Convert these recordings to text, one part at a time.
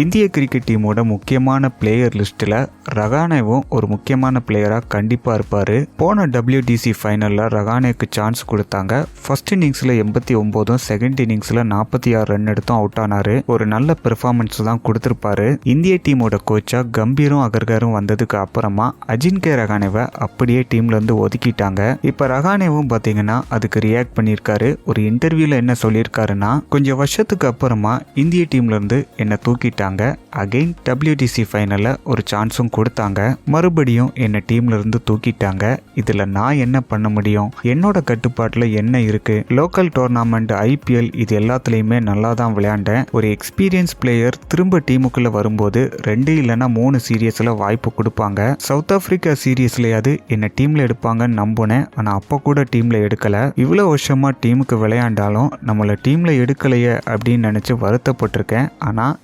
இந்திய கிரிக்கெட் டீமோட முக்கியமான பிளேயர் லிஸ்ட்டில் ரகானேவும் ஒரு முக்கியமான பிளேயராக கண்டிப்பாக இருப்பார். போன டபிள்யூடிசி ஃபைனலில் ரகானேக்கு சான்ஸ் கொடுத்தாங்க. ஃபர்ஸ்ட் இன்னிங்ஸில் எண்பத்தி ஒம்போதும் செகண்ட் இன்னிங்ஸில் நாற்பத்தி ஆறு ரன் எடுத்தும் அவுட் ஆனார். ஒரு நல்ல பெர்ஃபார்மன்ஸ் தான் கொடுத்துருப்பாரு. இந்திய டீமோட கோச்சாக கம்பீரும் அகர்கரும் வந்ததுக்கு அப்புறமா அஜின்கே ரகானேவை அப்படியே டீம்லேருந்து ஒதுக்கிட்டாங்க. இப்போ ரகானேவும் பார்த்தீங்கன்னா அதுக்கு ரியாக்ட் பண்ணியிருக்காரு. ஒரு இன்டர்வியூவில் என்ன சொல்லியிருக்காருன்னா கொஞ்சம் வருஷத்துக்கு அப்புறமா இந்திய டீம்லேருந்து என்னை தூக்கிட்டாங்க. அகெயின் டபிள்யூடிசி ஃபைனலில் ஒரு சான்ஸும் கொடுத்தாங்க. மறுபடியும் என்னை டீம்ல இருந்து தூக்கிட்டாங்க. இதில் நான் என்ன பண்ண முடியும்? என்னோட கட்டுப்பாட்டில் என்ன இருக்கு? லோக்கல் டோர்னாமெண்ட் ஐபிஎல் இது எல்லாத்துலேயுமே நல்லா தான் விளையாண்டேன். ஒரு எக்ஸ்பீரியன்ஸ் பிளேயர் திரும்ப டீமுக்குள்ளே வரும்போது ரெண்டு இல்லைன்னா மூணு சீரியஸில் வாய்ப்பு கொடுப்பாங்க. சவுத் ஆப்பிரிக்கா சீரியஸ்லையாவது என்னை டீமில் எடுப்பாங்கன்னு நம்பினேன். ஆனால் அப்போ கூட டீமில் எடுக்கலை. இவ்வளோ வருஷமா டீமுக்கு விளையாண்டாலும் நம்மளை டீமில் எடுக்கலையே அப்படின்னு நினச்சி வருத்தப்பட்டிருக்கேன். ஆனால்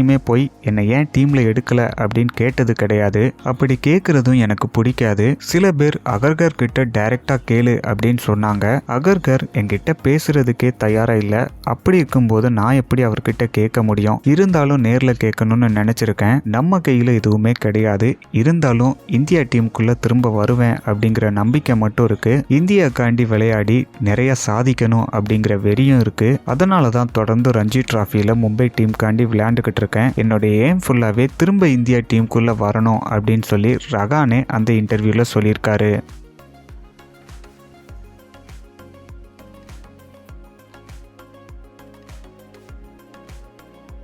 யார்கிட்டையுமே போய் என்னை ஏன் டீமில் எடுக்கலை அப்படின்னு கேட்டது கிடையாது. அப்படி கேட்குறதும் எனக்கு பிடிக்காது. சில பேர் அகர்கர் கிட்ட டைரெக்டாக கேளு அப்படின்னு சொன்னாங்க. அகர்கர் என்கிட்ட பேசுறதுக்கே தயாராக இல்லை. அப்படி இருக்கும்போது நான் எப்படி அவர்கிட்ட கேட்க முடியும்? இருந்தாலும் நேரில் கேட்கணும்னு நினச்சிருக்கேன். நம்ம கையில் எதுவுமே கிடையாது. இருந்தாலும் இந்தியா டீமுக்குள்ளே திரும்ப வருவேன் அப்படிங்கிற நம்பிக்கை மட்டும் இருக்கு. இந்தியாக்காண்டி விளையாடி நிறைய சாதிக்கணும் அப்படிங்கிற வெறியும் இருக்கு. அதனால தான் தொடர்ந்து ரஞ்சி டிராஃபியில் மும்பை டீமுக்காண்டி விளையாண்டுக்கிட்டு இருக்கேன் என்னுடைய ஏம் ஃபுல்லாகவே திரும்ப இந்தியா டீமுக்குள்ளே வரணும் அப்படின்னு சொல்லி ரகானே அந்த இன்டர்வியூவில் சொல்லியிருக்காரு.